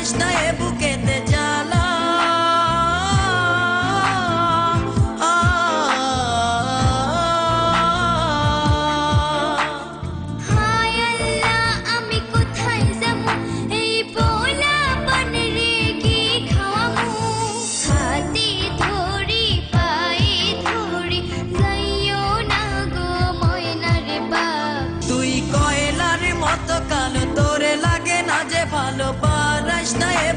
Baştaya bukete cala ভালো нежная